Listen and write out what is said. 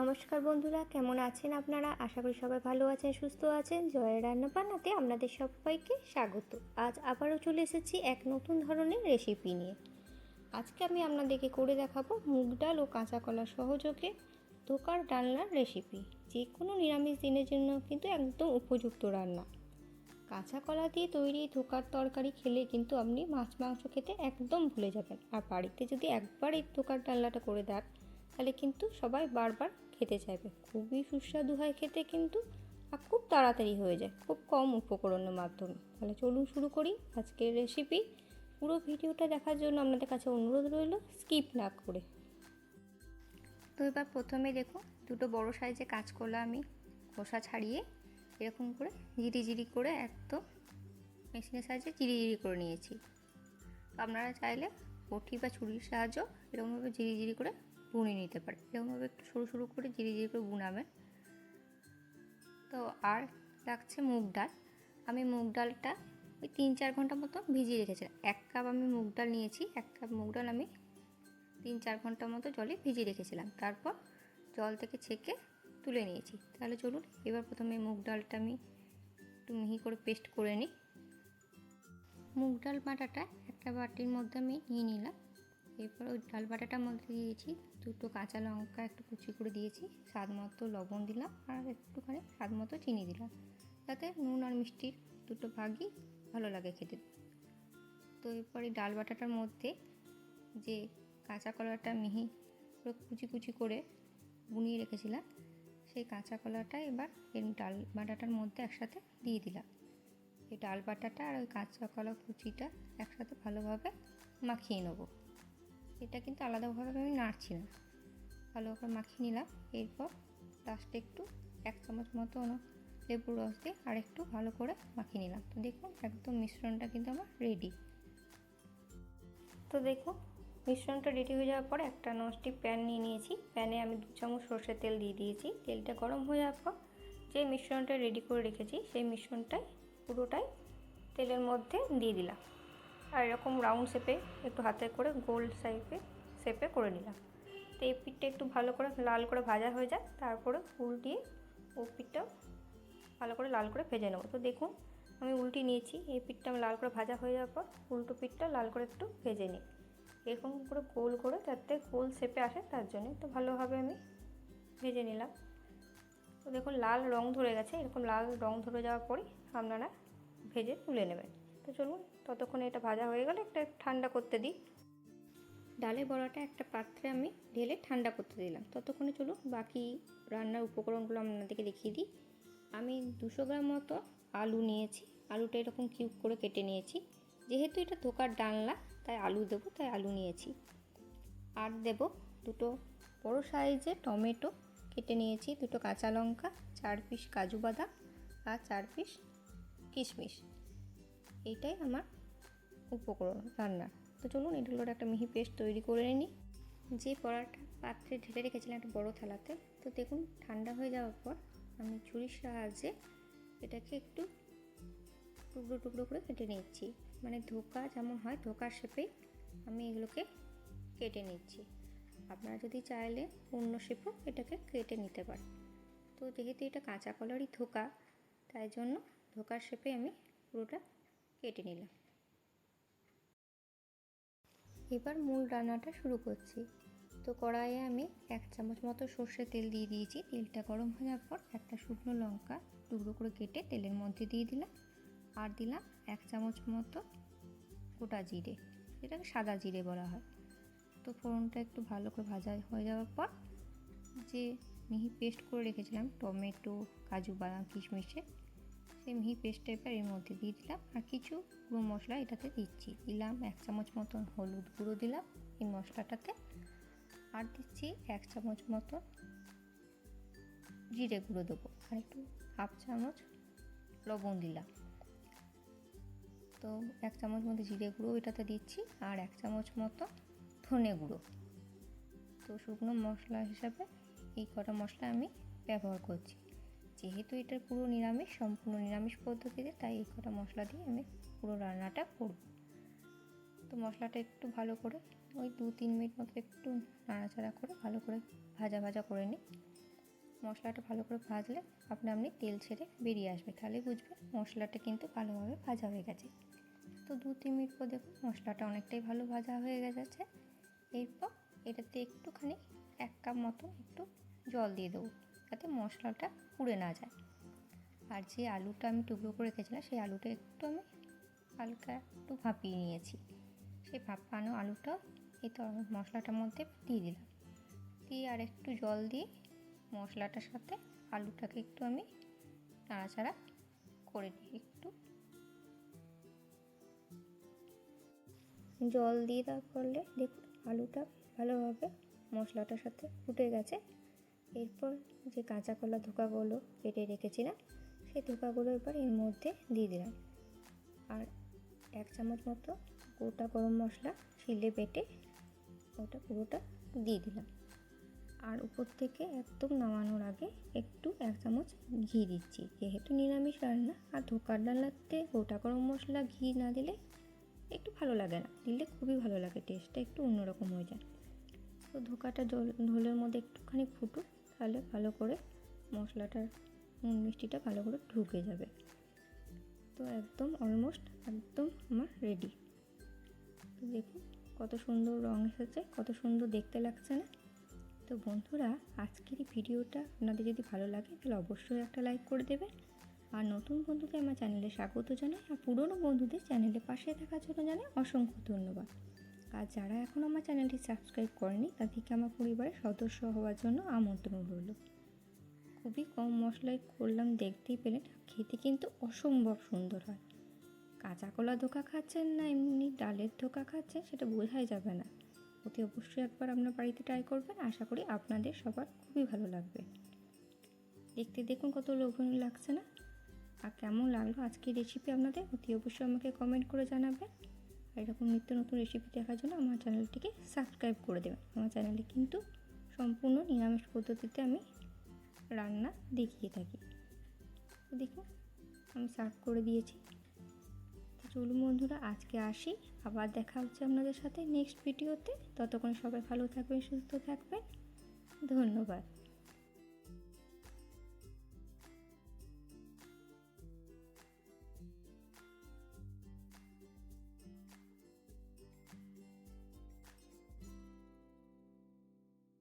নমস্কার বন্ধুরা, কেমন আছেন আপনারা? আশা করি সবাই ভালো আছেন, সুস্থ আছেন। জয়ের রান্না বান্নাতে আপনাদের সবাইকে স্বাগত। আজ আবারও চলে এসেছি এক নতুন ধরনের রেসিপি নিয়ে। আজকে আমি আপনাদেরকে করে দেখাবো মুগ ডাল ও কাঁচা কলা সহযোগে ধোকার ডালনার রেসিপি যে কোনো নিরামিষ দিনের জন্য কিন্তু একদম উপযুক্ত রান্না। কাঁচা কলা দিয়ে তৈরি ধোকার তরকারি খেলে কিন্তু আপনি মাছ, মাংস খেতে একদম ভুলে যাবেন। আর বাড়িতে যদি একবার এই ধোকার ডালনাটা করে দেন তাহলে কিন্তু সবাই বারবার খেতে চাইবে। খুবই সুস্বাদু হয় খেতে কিন্তু, আর খুব তাড়াতাড়ি হয়ে যায়। খুব কম উপকরণের মাধ্যমে। তাহলে চলুন শুরু করি আজকের রেসিপি পুরো ভিডিওটা দেখার জন্য আপনাদের কাছে অনুরোধ রইল স্কিপ না করে। তো এবার প্রথমে দেখো, দুটো বড় সাইজে কাঁচকলা আমি খোসা ছাড়িয়ে এরকম করে জিরি জিরি করে একদম মেশিনের সাহায্যে জিরি জিরি করে নিয়েছি। আপনারা চাইলে বটি বা ছুরির সাহায্য এরকমভাবে জিরি জিরি করে বুনে নিতে পারে। এরকমভাবে একটু সরু সরু করে জিরি জিরি করে বুনাবেন তো আর লাগছে মুগ ডাল। আমি মুগ ডালটা ওই তিন চার ঘণ্টা মতো ভিজিয়ে রেখেছিলাম। এক কাপ আমি মুগ ডাল নিয়েছি, এক কাপ মুগ ডাল আমি তিন চার ঘণ্টা মতো জলে ভিজিয়ে রেখেছিলাম। তারপর জল থেকে ছেঁকে তুলে নিয়েছি। তাহলে চলুন, এবার প্রথমে মুগ ডালটা আমি একটু মিহি করে পেস্ট করে নিই। মুগ ডাল বাটাটা একটা বাটির মধ্যে আমি নিয়ে নিলাম। এরপর ওই ডাল বাটাটার মধ্যে দিয়েছি, দুটো কাঁচা লঙ্কা, একটু কুচি করে দিয়েছি, স্বাদ মতো লবণ দিলাম আর একটুখানি স্বাদ মতো চিনি দিলাম। যাতে নুন আর মিষ্টির দুটো ভাগই ভালো লাগে খেতে। তো এরপরে ডাল বাটাটার মধ্যে যে কাঁচা কলাটা মিহি পুরো কুচি কুচি করে বুনিয়ে রেখেছিলাম, সেই কাঁচা কলাটা এবার এর ডাল বাটাটার মধ্যে একসাথে দিয়ে দিলাম। এই ডাল বাটাটা আর ওই কাঁচা কলা কুচিটা একসাথে ভালোভাবে মাখিয়ে নেব। এটা কিন্তু আলাদাভাবে আমি নাড়ছি না। ভালোভাবে মাখিয়ে নিলাম, এরপর লাস্টে একটু এক চামচ মতো লেবুর রস দিয়ে আর একটু ভালো করে মাখিয়ে নিলাম। তো দেখুন, একদম মিশ্রণটা কিন্তু আমার রেডি তো দেখুন, মিশ্রণটা রেডি হয়ে যাওয়ার পর একটা ননস্টিক প্যান নিয়ে নিয়েছি। প্যানে আমি দু চামচ সর্ষের তেল দিয়ে দিয়েছি। তেলটা গরম হয়ে যাওয়ার পর যে মিশ্রণটা রেডি করে রেখেছি, সেই মিশ্রণটাই পুরোটাই তেলের মধ্যে দিয়ে দিলাম। আর এরকম রাউন্ড শেপে একটু হাতে করে গোল সাইপে শেপে করে নিলাম। তো এই পিঠটা একটু ভালো করে লাল করে ভাজা হয়ে যায় তারপরে উল্টিয়ে ও পিঠটা ভালো করে লাল করে ভেজে নেব। তো দেখুন, আমি উল্টি নিয়েছি, এই পিঠটা আমি লাল করে ভাজা হয়ে যাওয়ার পর উল্টো পিঠটা লাল করে একটু ভেজে নিই। এরকম করে গোল করে যাতে গোল শেপে আসে, তার জন্য তো ভালোভাবে আমি ভেজে নিলাম। তো দেখুন, লাল রং ধরে গেছে, এরকম লাল রং ধরে যাওয়ার পরই আপনারা ভেজে তুলে নেবেন। তো চলুন ততক্ষণে এটা ভাজা হয়ে গেলে একটা ঠান্ডা করতে দিই। ডালের বড়াটা একটা পাত্রে আমি ঢেলে ঠান্ডা করতে দিলাম। ততক্ষণে চলুন বাকি রান্নার উপকরণগুলো আপনাদেরকে দেখিয়ে দিই। আমি দুশো গ্রাম মতো আলু নিয়েছি। আলুটা এরকম কিউব করে কেটে নিয়েছি। যেহেতু এটা ধোকার ডালনা, তাই আলু দেবো, তাই আলু নিয়েছি। আর দেব দুটো বড়ো সাইজে টমেটো কেটে নিয়েছি। দুটো কাঁচা লঙ্কা, চার পিস কাজু বাদাম আর চার পিস কিশমিশ। এইটাই আমার উপকরণ রান্নার। তো চলুন এগুলোর একটা মিহি পেস্ট তৈরি করে নিই। যে পড়াটা পাত্রে ঢেলে রেখেছিলাম একটা বড়ো থালাতে, তো দেখুন, ঠান্ডা হয়ে যাওয়ার পর আমি ছুরির সাহায্যে এটাকে একটু টুকরো টুকরো করে কেটে নিচ্ছি। মানে ধোকা যেমন হয়, ধোকার শেপেই আমি এগুলোকে কেটে নিচ্ছি। আপনারা যদি চাইলে অন্য শেপও এটাকে কেটে নিতে পারেন। তো যেহেতু এটা কাঁচা কলারই ধোকা, তাই জন্য ধোকার শেপে আমি পুরোটা কেটে নিলাম। এবার মূল রান্নাটা শুরু করছি। তো কড়াইয়ে আমি এক চামচ মতো সর্ষে তেল দিয়ে দিয়েছি। তেলটা গরম হয়ে যাওয়ার পর একটা শুকনো লঙ্কা টুকরো করে কেটে তেলের মধ্যে দিয়ে দিলাম। আর দিলাম এক চামচ মতো গোটা জিরে। এটাকে সাদা জিরে বলা হয়। তো ফোড়নটা একটু ভালো করে ভাজা হয়ে যাওয়ার পর যে মিহি পেস্ট করে রেখেছিলাম, টমেটো, কাজু বাদাম, কিশমিশে সেই মিহি পেস্টটা এবার এর মধ্যে দিয়ে দিলাম। আর কিছু গুঁড়ো মশলা এটাতে দিচ্ছি। দিলাম এক চামচ মতন হলুদ গুঁড়ো দিলাম এই মশলাটাতে। আর দিচ্ছি এক চামচ মতো জিরে গুঁড়ো দেবো। আর একটু হাফ চামচ লবণ দিলাম। তো এক চামচ মতো জিরে গুঁড়ো এটাতে দিচ্ছি। আর এক চামচ মতো ধনে গুঁড়ো। তো শুকনো মশলা হিসাবে এই কটা মশলা আমি ব্যবহার করছি। যেহেতু এটা পুরো নিরামিষ, সম্পূর্ণ নিরামিষ পদ্ধতিতে, তাই এই কটা মশলা দিয়ে আমি পুরো রান্নাটা করব। তো মশলাটা একটু ভালো করে, ওই দু তিন মিনিট মতো একটু নাড়াচাড়া করে ভালো করে ভাজা ভাজা করে নিই। মশলাটা ভালো করে ভাজলে আপনি আপনি তেল ছেড়ে বেরিয়ে আসবে। তাহলে বুঝবেন মশলাটা কিন্তু ভালোভাবে ভাজা হয়ে গেছে। তো দু তিন মিনিট পর দেখুন মশলাটা অনেকটাই ভালো ভাজা হয়ে গেছে। এরপর এটাতে একটুখানি এক কাপ মতো একটু জল দিয়ে দেবো। যাতে মশলাটা পুড়ে না যায়। আর যে আলুটা আমি টুকরো করে রেখেছিলাম, সেই আলুটা একটু আমি হালকা একটু ভাপিয়ে নিয়েছি। সেই ভাপানো আলুটা এই তো মশলাটার মধ্যে দিয়ে দিলাম। দিয়ে আর একটু জল দিয়ে মশলাটার সাথে আলুটাকে একটু আমি নাড়াচাড়া করে দিই একটু। জল দিয়ে দেওয়ার ফলে দেখুন আলুটা ভালোভাবে মশলাটার সাথে ফুটে গেছে। এরপর যে কাঁচা কলা ধোকাগুলো কেটে রেখেছিলাম, সেই ধোকাগুলো এবার এর মধ্যে দিয়ে দিলাম। আর এক চামচ মতো গোটা গরম মশলা শিলে বেটে ওটা পুরোটা দিয়ে দিলাম। আর উপর থেকে একদম নামানোর আগে একটু এক চামচ ঘি দিচ্ছি। যেহেতু নিরামিষ রান্না, আর ধোকার ডালাতে গোটা গরম মশলা, ঘি না দিলে একটু ভালো লাগে না। দিলে খুবই ভালো লাগে, টেস্টটা একটু অন্যরকম হয়ে যায়। তো ধোকাটা জল ঝোলের মধ্যে একটুখানি ফুটুক তাহলে ভালো করে মশলাটার নুন মিষ্টিটা ভালো করে ঢুকে যাবে। তো একদম অলমোস্ট একদম আমার রেডি তো দেখুন কত সুন্দর রঙ এসেছে, কত সুন্দর দেখতে লাগছে না? তো বন্ধুরা, আজকের এই ভিডিওটা আপনাদের যদি ভালো লাগে, তাহলে অবশ্যই একটা লাইক করে দেবেন। আর নতুন বন্ধুদের আমার চ্যানেলে স্বাগত জানাই, আর পুরনো বন্ধুদের চ্যানেলে পাশে থাকার জন্য জানাই অসংখ্য ধন্যবাদ। আর যারা এখন আমার চ্যানেলটি সাবস্ক্রাইব করেনি, তাদেরকে আমার পরিবারের সদস্য হওয়ার জন্য আমন্ত্রণ রইল। খুবই কম মশলায় করলাম, দেখতেই পেলেন। খেতে কিন্তু অসম্ভব সুন্দর হয়। কাঁচা কলা ধোকা খাচ্ছেন না, এমনি ডালের ধোকা খাচ্ছেন, সেটা বোঝাই যাবে না। অতি অবশ্যই একবার আপনার বাড়িতে ট্রাই করবেন। আশা করি আপনাদের সবার খুবই ভালো লাগবে। দেখতে দেখুন কত লোভনীয় লাগছে না? আর কেমন লাগল আজকের রেসিপি আপনাদের? অতি অবশ্যই আমাকে কমেন্ট করে জানাবেন। আর এরকম নিত্য নতুন রেসিপি দেখার জন্য আমার চ্যানেলটিকে সাবস্ক্রাইব করে দেবেন। আমার চ্যানেলে কিন্তু সম্পূর্ণ নিরামিষ পদ্ধতিতে আমি রান্না দেখিয়ে থাকি। দেখুন, আমি সার্ভ করে দিয়েছি। চলুন বন্ধুরা, আজকে আসি। আবার দেখা হচ্ছে আপনাদের সাথে নেক্সট ভিডিওতে ততক্ষণ সবাই ভালো থাকবেন, সুস্থ থাকবেন। ধন্যবাদ।